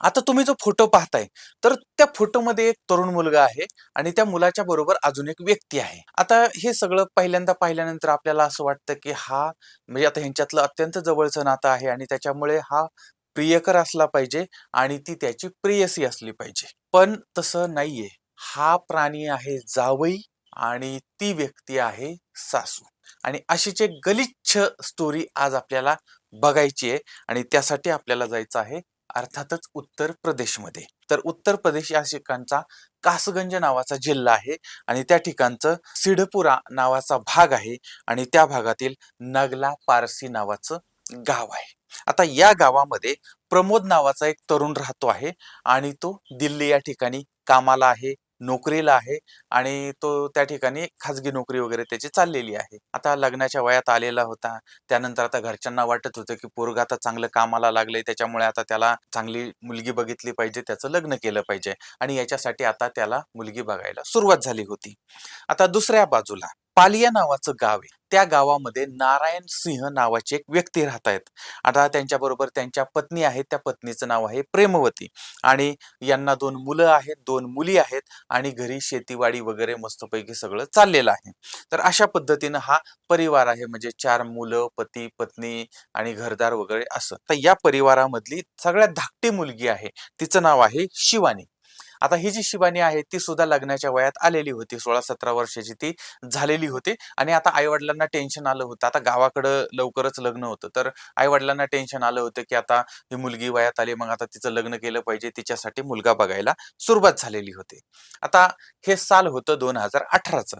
आता तुम्ही जो फोटो पाहताय तर त्या फोटोमध्ये एक तरुण मुलगा आहे आणि त्या मुलाच्या बरोबर अजून एक व्यक्ती आहे. आता हे सगळं पहिल्यांदा पाहिल्यानंतर आपल्याला असं वाटतं की हा म्हणजे आता ह्यांच्यातलं अत्यंत जवळचं नातं आहे आणि त्याच्यामुळे हा प्रियकर असला पाहिजे आणि ती त्याची प्रेयसी असली पाहिजे. पण तसं नाहीये. हा प्राणी आहे जावई आणि ती व्यक्ती आहे सासू. आणि अशीच एक गलिच्छ स्टोरी आज आपल्याला बघायची आहे आणि त्यासाठी आपल्याला जायचं आहे अर्थातच उत्तर प्रदेशमध्ये. तर उत्तर प्रदेश या ठिकाणचा कासगंज नावाचा जिल्हा आहे आणि त्या ठिकाणचं सिडपुरा नावाचा भाग आहे आणि त्या भागातील नगला पारसी नावाचं गाव आहे. आता या गावामध्ये प्रमोद नावाचा एक तरुण राहतो आहे आणि तो दिल्ली या ठिकाणी कामाला आहे. नोकरीला आहे आणि तो त्या ठिकाणी खाजगी नोकरी वगैरे त्याची चाललेली आहे. आता लग्नाच्या वयात आलेला होता. त्यानंतर आता घरच्यांना वाटत होतं की पोरगा आता चांगलं कामाला लागलंय त्याच्यामुळे आता त्याला चांगली मुलगी बघितली पाहिजे त्याचं लग्न केलं पाहिजे. आणि याच्यासाठी आता त्याला मुलगी बघायला सुरुवात झाली होती. आता दुसऱ्या बाजूला पालिया नावाचं गाव आहे. त्या गावामध्ये नारायण सिंह नावाचे एक व्यक्ती राहत आहेत. आता त्यांच्याबरोबर त्यांच्या पत्नी आहेत. त्या पत्नीचं नाव आहे प्रेमवती. आणि यांना दोन मुलं आहेत. दोन मुली आहेत. आणि घरी शेतीवाडी वगैरे मस्तपैकी सगळं चाललेलं आहे. तर अशा पद्धतीनं हा परिवार आहे. म्हणजे चार मुलं पती पत्नी आणि घरदार वगैरे असं. तर या परिवारामधली सगळ्यात धाकटी मुलगी आहे. तिचं नाव आहे शिवानी. आता ही जी शिवानी आहे ती सुद्धा लग्नाच्या वयात आलेली होती सोळा सतरा वर्षाची ती झालेली होती. आणि आता आई वडिलांना टेन्शन आलं होतं. आता गावाकडं लवकरच लग्न होतं. तर आई वडिलांना टेन्शन आलं होतं की आता ही मुलगी वयात आली मग आता तिचं लग्न केलं पाहिजे तिच्यासाठी मुलगा बघायला सुरुवात झालेली होती. आता हे साल होतं दोन हजार अठराचं.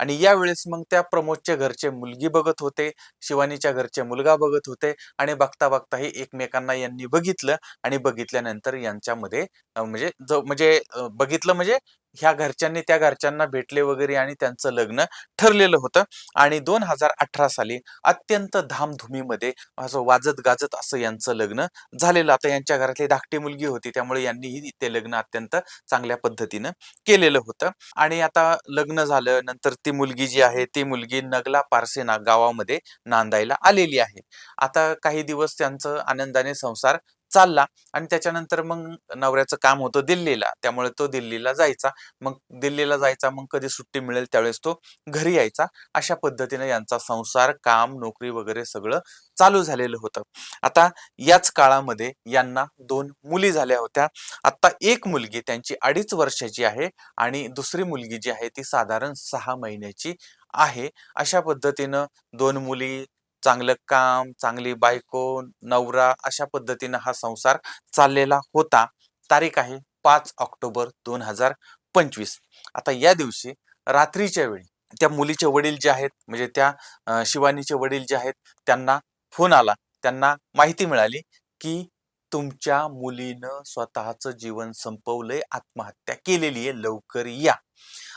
आणि यावेळेस मग त्या प्रमोदच्या घरचे मुलगी बघत होते शिवानीच्या घरचे मुलगा बघत होते आणि बघता बघताही एकमेकांना यांनी बघितलं आणि बघितल्यानंतर यांच्यामध्ये म्हणजे जो म्हणजे म्हणजे बघितलं म्हणजे ह्या घरच्यांनी त्या घरच्यांना भेटले वगैरे आणि त्यांचं लग्न ठरलेलं होतं. आणि दोन हजार अठरा साली अत्यंत धामधुमीमध्ये असं वाजत गाजत असं यांचं लग्न झालेलं. आता यांच्या घरातली धाकटी मुलगी होती त्यामुळे यांनीही ते लग्न अत्यंत चांगल्या पद्धतीनं केलेलं होतं. आणि आता लग्न झालं नंतर ती मुलगी जी आहे ती मुलगी नगला पारसेना गावामध्ये नांदायला आलेली आहे. आता काही दिवस त्यांचं आनंदाने संसार चालला आणि त्याच्यानंतर मग नवऱ्याचं काम होतं दिल्लीला. त्यामुळे तो दिल्लीला जायचा. मग दिल्लीला जायचा मग कधी सुट्टी मिळेल त्यावेळेस तो घरी यायचा. अशा पद्धतीने यांचा संसार काम नोकरी वगैरे सगळं चालू झालेलं होतं. आता याच काळामध्ये यांना दोन मुली झाल्या होत्या. आता एक मुलगी त्यांची अडीच वर्षाची आहे आणि दुसरी मुलगी जी आहे ती साधारण सहा महिन्याची आहे. अशा पद्धतीनं दोन मुली चांगलं काम चांगली बायको नवरा अशा पद्धतीनं हा संसार चाललेला होता. तारीख आहे पाच ऑक्टोबर दोन हजार पंचवीस. आता या दिवशी रात्रीच्या वेळी त्या मुलीचे वडील जे आहेत म्हणजे त्या शिवानीचे वडील जे आहेत त्यांना फोन आला. त्यांना माहिती मिळाली की तुमच्या मुलीनं स्वतःचं जीवन संपवलंय आत्महत्या केलेली आहे लवकर या.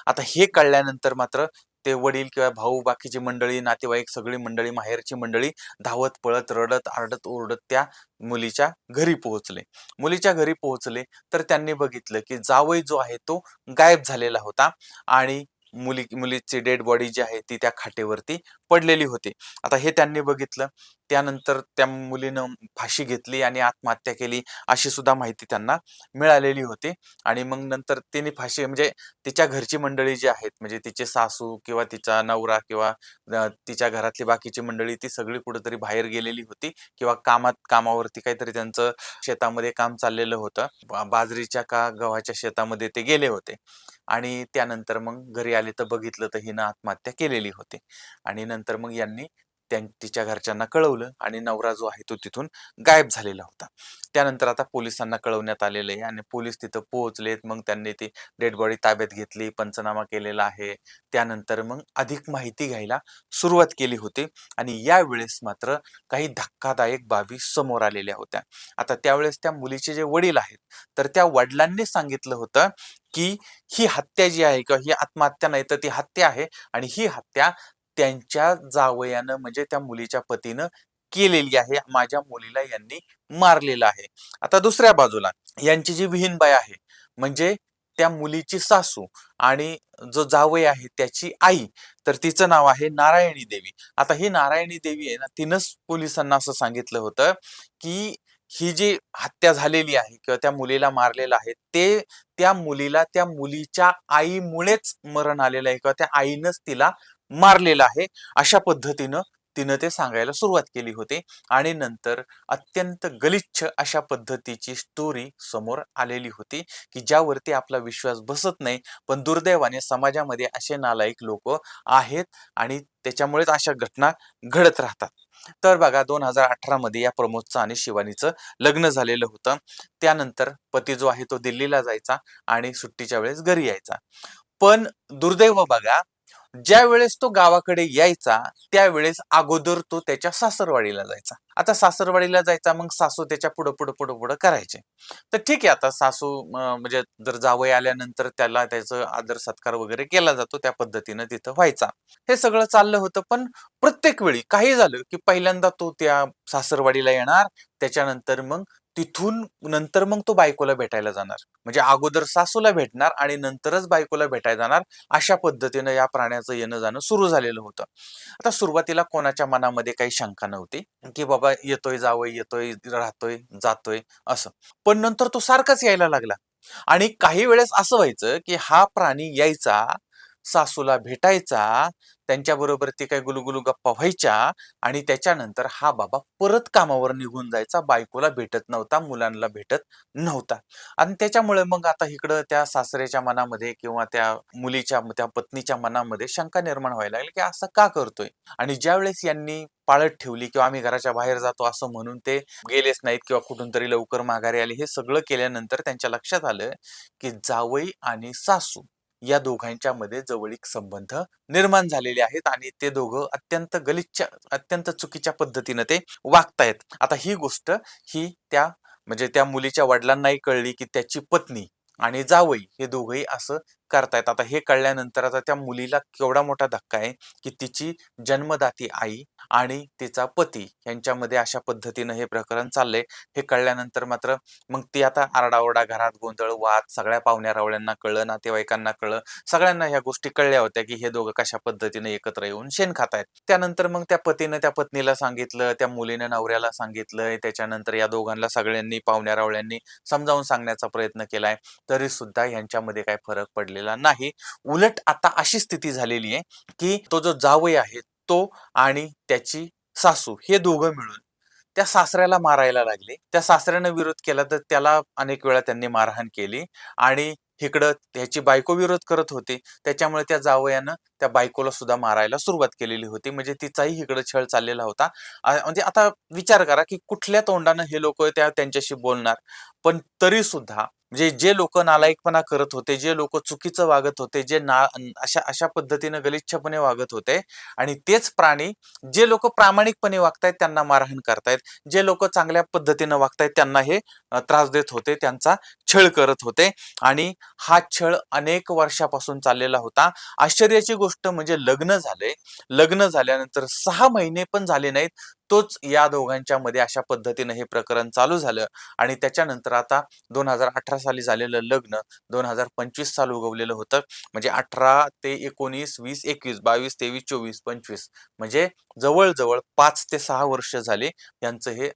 आता हे कळल्यानंतर मात्र ते वडील किंवा भाऊ बाकीची मंडळी नातेवाईक सगळी मंडळी माहेरची मंडळी धावत पळत रडत आरडत ओरडत त्या मुलीच्या घरी पोहोचले. मुलीच्या घरी पोहोचले तर त्यांनी बघितलं की जावई जो आहे तो गायब झालेला होता आणि मुली मुलीची डेड बॉडी जी आहे ती त्या खाटेवरती पडलेली होती. आता हे त्यांनी बघितलं. त्यानंतर त्या मुलीनं फाशी घेतली आणि आत्महत्या केली अशी सुद्धा माहिती त्यांना मिळालेली होती. आणि मग नंतर तिने फाशी म्हणजे तिच्या घरची मंडळी जी आहेत म्हणजे तिचे सासू किंवा तिचा नवरा किंवा तिच्या घरातली बाकीची मंडळी ती सगळी कुठेतरी बाहेर गेलेली होती किंवा कामात कामावरती काहीतरी त्यांचं शेतामध्ये काम चाललेलं होतं. बाजरीच्या का गव्हाच्या शेतामध्ये ते गेले होते. आणि त्यानंतर मग घरी आले तर बघितलं तर हिनं आत्महत्या केलेली होती. आणि नंतर मग यांनी त्यां तिच्या घरच्यांना कळवलं आणि नवरा जो आहे तो तिथून गायब झालेला होता. त्यानंतर आता पोलिसांना कळवण्यात आलेलं आहे आणि पोलीस तिथं पोहोचलेत. मग त्यांनी ती डेड बॉडी ताब्यात घेतली पंचनामा केलेला आहे. त्यानंतर मग अधिक माहिती घ्यायला सुरुवात केली होती आणि यावेळेस मात्र काही धक्कादायक बाबी समोर आलेल्या होत्या. आता त्यावेळेस त्या मुलीचे जे वडील आहेत तर त्या वडिलांनी सांगितलं होतं की ही हत्या जी आहे किंवा ही आत्महत्या नाही तर ती हत्या आहे आणि ही हत्या त्यांच्या जावयानं म्हणजे त्या मुलीच्या पतीनं केलेली आहे माझ्या मुलीला यांनी मारलेलं आहे. आता दुसऱ्या बाजूला यांची जी विहीनबाई आहे म्हणजे त्या मुलीची सासू आणि जो जावई आहे त्याची आई तर तिचं नाव आहे नारायणी देवी. आता ही नारायणी देवी आहे ना तिनंच पोलिसांना असं सांगितलं होतं की ही जी हत्या झालेली आहे किंवा त्या मुलीला मारलेलं आहे ते त्या मुलीला त्या मुलीच्या आईमुळेच मरण आलेलं आहे किंवा त्या आईनंच तिला मारलेलं आहे. अशा पद्धतीनं तिनं ते सांगायला सुरुवात केली होती. आणि नंतर अत्यंत गलिच्छ अशा पद्धतीची स्टोरी समोर आलेली होती की ज्यावरती आपला विश्वास बसत नाही. पण दुर्दैवाने समाजामध्ये असे नालायक लोक आहेत आणि त्याच्यामुळेच अशा घटना घडत राहतात. तर बघा दोन हजार अठरा मध्ये या प्रमोदचं आणि शिवानीचं लग्न झालेलं होतं. त्यानंतर पती जो आहे तो दिल्लीला जायचा आणि सुट्टीच्या वेळेस घरी यायचा. पण दुर्दैव बघा ज्या वेळेस तो गावाकडे यायचा त्यावेळेस अगोदर तो त्याच्या सासरवाडीला जायचा. आता सासरवाडीला जायचा मग सासू त्याच्या पुढं पुढं पुढं पुढं करायचे. तर ठीक आहे आता सासू म्हणजे जर जावई आल्यानंतर त्याला त्याचं आदर सत्कार वगैरे केला जातो त्या पद्धतीनं तिथं व्हायचा. हे सगळं चाललं होतं पण प्रत्येक वेळी काही झालं की पहिल्यांदा तो त्या सासरवाडीला येणार त्याच्यानंतर मग तिथून नंतर मग तो बायकोला भेटायला जाणार. म्हणजे अगोदर सासूला भेटणार आणि नंतरच बायकोला भेटायला जाणार अशा पद्धतीनं या प्राण्याचं येणं जाणं सुरू झालेलं होतं. आता सुरुवातीला कोणाच्या मनामध्ये काही शंका नव्हती की बाबा येतोय जावय येतोय राहतोय जातोय असं. पण नंतर तो सारखाच यायला लागला. आणि काही वेळेस असं व्हायचं की हा प्राणी यायचा सासूला भेटायचा त्यांच्याबरोबर ते काही गुलुगुलू गप्पा व्हायच्या आणि त्याच्यानंतर हा बाबा परत कामावर निघून जायचा. बायकोला भेटत नव्हता मुलांना भेटत नव्हता. आणि त्याच्यामुळे मग आता इकडं त्या सासऱ्याच्या मनामध्ये किंवा त्या मुलीच्या त्या पत्नीच्या मनामध्ये शंका निर्माण व्हायला लागली की असं का करतोय? आणि ज्यावेळेस यांनी पाळत ठेवली किंवा आम्ही घराच्या बाहेर जातो असं म्हणून ते गेलेच नाहीत किंवा कुठून तरी लवकर माघारी आले हे सगळं केल्यानंतर त्यांच्या लक्षात आलं की जावई आणि सासू या दोघांच्या मध्ये जवळीक संबंध निर्माण झालेले आहेत आणि ते दोघं अत्यंत गलिच्छ अत्यंत चुकीच्या पद्धतीनं ते वागतायत. आता ही गोष्ट ही त्या म्हणजे त्या मुलीच्या वडिलांनाही कळली की त्याची पत्नी आणि जावई हे दोघंही असं करतायत. आता हे कळल्यानंतर आता त्या मुलीला केवढा मोठा धक्का आहे की तिची जन्मदाती आई आणि तिचा पती यांच्यामध्ये अशा पद्धतीनं हे प्रकरण चाललंय. हे कळल्यानंतर मात्र मग ती आता आरडाओरडा घरात गोंधळ वाद सगळ्या पाहुण्या रावळ्यांना कळलं नातेवाईकांना कळलं सगळ्यांना ह्या गोष्टी कळल्या होत्या की हे दोघं कशा पद्धतीने एकत्र येऊन शेण खातायत. त्यानंतर मग त्या पतीनं त्या पत्नीला सांगितलं त्या मुलीनं नवऱ्याला सांगितलं त्याच्यानंतर या दोघांना सगळ्यांनी पाहुण्या रावळ्यांनी समजावून सांगण्याचा प्रयत्न केलाय. तरी सुद्धा यांच्यामध्ये काय फरक पडलेला नाही. उलट आता अशी स्थिती झालेली आहे की तो जो जावई आहे तो आणि त्याची सासू हे दोघं मिळून त्या सासऱ्याला मारायला लागले. त्या सासऱ्यानं विरोध केला तर त्याला अनेक वेळा त्यांनी मारहाण केली आणि इकडं त्याची बायको विरोध करत होती. त्याच्यामुळे त्या जावयानं त्या बायकोला सुद्धा मारायला सुरुवात केलेली होती. म्हणजे तिचाही इकडं छळ चाललेला होता. म्हणजे आता विचार करा की कुठल्या तोंडानं हे लोक त्या त्यांच्याशी बोलणार? पण तरी सुद्धा म्हणजे जे लोक नालायकपणा करत होते जे लोक चुकीचं वागत होते जे ना अशा अशा पद्धतीनं गलिच्छपणे वागत होते आणि तेच प्राणी जे लोक प्रामाणिकपणे वागतायत त्यांना मारहाण करतायत. जे लोक चांगल्या पद्धतीनं वागतायत त्यांना हे त्रास देत होते त्यांचा छळ करत होते आणि हा छळ अनेक वर्षापासून चाललेला होता. आश्चर्याची गोष्ट म्हणजे लग्न झालंय लग्न झाल्यानंतर सहा महिने पण झाले नाहीत. तोच या दोघांच्या मध्ये अशा पद्धतीनं हे प्रकरण चालू झालं. आणि त्याच्यानंतर आता दोन हजार अठरा साली झालेलं लग्न दोन हजार पंचवीस साल उगवलेलं होतं. म्हणजे अठरा ते एकोणीस वीस एकवीस बावीस तेवीस चोवीस पंचवीस. म्हणजे जवळजवळ पाच ते सहा वर्ष झाले यांचं हे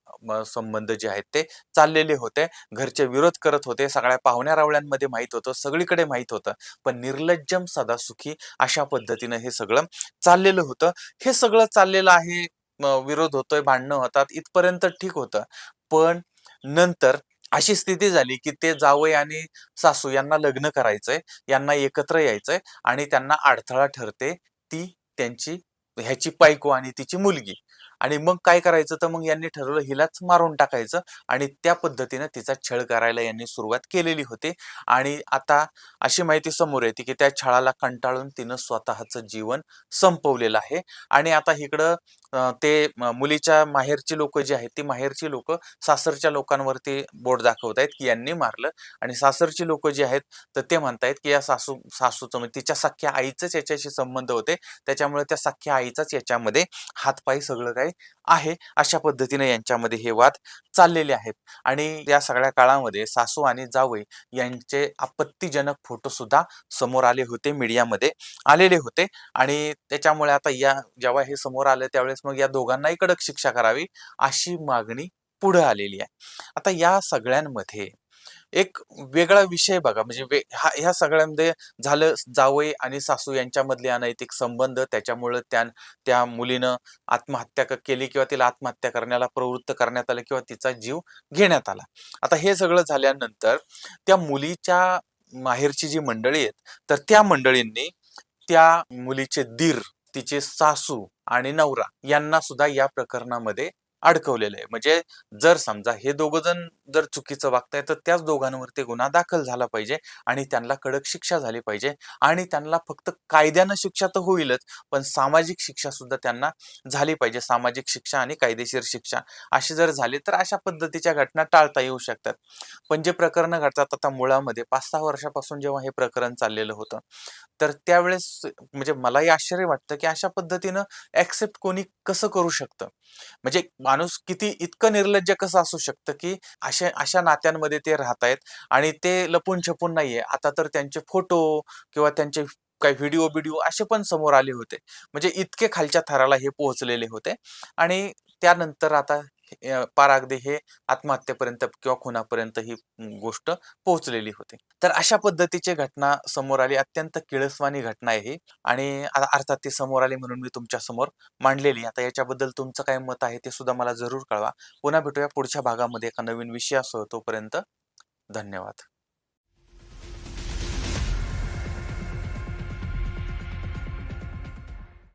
संबंध जे आहेत ते चाललेले होते. घरचे विरोध करत होते. सगळ्या पाहुण्या रावळ्यांमध्ये माहीत होतं. सगळीकडे माहीत होतं. पण निर्लज्जम सदासुखी अशा पद्धतीनं हे सगळं चाललेलं होतं. हे सगळं चाललेलं आहे विरोध होतोय भांडणं होतात इथपर्यंत ठीक होतं. पण नंतर अशी स्थिती झाली की ते जावई आणि सासू यांना लग्न करायचंय यांना एकत्र यायचंय आणि त्यांना अडथळा ठरते ती त्यांची ह्याची बायको आणि तिची मुलगी. आणि मग काय करायचं? तर मग यांनी ठरवलं हिलाच मारून टाकायचं आणि त्या पद्धतीनं तिचा छळ करायला यांनी सुरुवात केलेली होती. आणि आता अशी माहिती समोर येते की त्या छळाला कंटाळून तिनं स्वतःचं जीवन संपवलेलं आहे. आणि आता इकडं ते मुलीच्या माहेरची लोक जी आहेत ती माहेरची लोक सासरच्या लोकांवरती बोट दाखवत आहेत की यांनी मारलं. आणि सासरची लोक जी आहेत तर ते म्हणतायत की या सासू सासूचं म्हणजे तिच्या सख्या आईचंच याच्याशी संबंध होते. त्याच्यामुळे त्या सख्या आईचाच याच्यामध्ये हातपायी सगळं काय आहे अशा पद्धतीने यांच्यामध्ये हे वाद चाललेले आहेत. आणि या सगळ्या काळामध्ये सासू आणि जावई यांचे आपत्तीजनक फोटो सुद्धा समोर आले होते मीडियामध्ये आलेले होते. आणि त्याच्यामुळे आता या जेव्हा हे समोर आलं त्यावेळेस मग या दोघांनाही कडक शिक्षा करावी अशी मागणी पुढे आलेली आहे. आता या सगळ्यांमध्ये एक वेगळा विषय बघा. म्हणजे हा ह्या सगळ्यांमध्ये झालं जावई आणि सासू यांच्यामधले अनैतिक संबंध. त्याच्यामुळे त्या त्या मुलीनं आत्महत्या केली किंवा तिला आत्महत्या करण्याला प्रवृत्त करण्यात आलं किंवा तिचा जीव घेण्यात आला. आता हे सगळं झाल्यानंतर त्या मुलीच्या माहेरची जी मंडळी आहेत तर त्या मंडळींनी त्या मुलीचे दीर तिचे सासू आणि नवरा यांना सुद्धा या प्रकरणामध्ये अडकवलेलं आहे. म्हणजे जर समजा हे दोघं जण जर चुकीचं वागताय तर त्याच दोघांवरती गुन्हा दाखल झाला पाहिजे आणि त्यांना कडक शिक्षा झाली पाहिजे आणि त्यांना फक्त कायद्यानं शिक्षा तर होईलच पण सामाजिक शिक्षा सुद्धा त्यांना झाली पाहिजे. सामाजिक शिक्षा आणि कायदेशीर शिक्षा अशी जर झाली तर अशा पद्धतीच्या घटना टाळता येऊ शकतात. पण जे प्रकरण घडतात आता मुळामध्ये पाच सहा वर्षापासून जेव्हा हे प्रकरण चाललेलं होतं तर त्यावेळेस म्हणजे मलाही आश्चर्य वाटतं की अशा पद्धतीनं ऍक्सेप्ट कोणी कसं करू शकतं? म्हणजे माणूस किती इतकं निर्लज्ज कसं असू शकतं की अशा अशा नात्यांमध्ये ते राहत आहेत आणि ते लपून छपून नाहीये. आता तर त्यांचे फोटो किंवा त्यांचे काही व्हिडिओ बिडिओ असे पण समोर आले होते. म्हणजे इतके खालच्या थराला हे पोहोचलेले होते. आणि त्यानंतर आता अं, पार अगदी हे आत्महत्येपर्यंत किंवा खुनापर्यंत ही गोष्ट पोहोचलेली होती. तर अशा पद्धतीची घटना समोर आली. अत्यंत किळसवाणी घटना आहे ही. आणि अर्थात ती समोर आली म्हणून मी तुमच्यासमोर मांडलेली. आता याच्याबद्दल तुमचं काय मत आहे ते सुद्धा मला जरूर कळवा. पुन्हा भेटूया पुढच्या भागामध्ये एका नवीन विषयासह तोपर्यंत. धन्यवाद.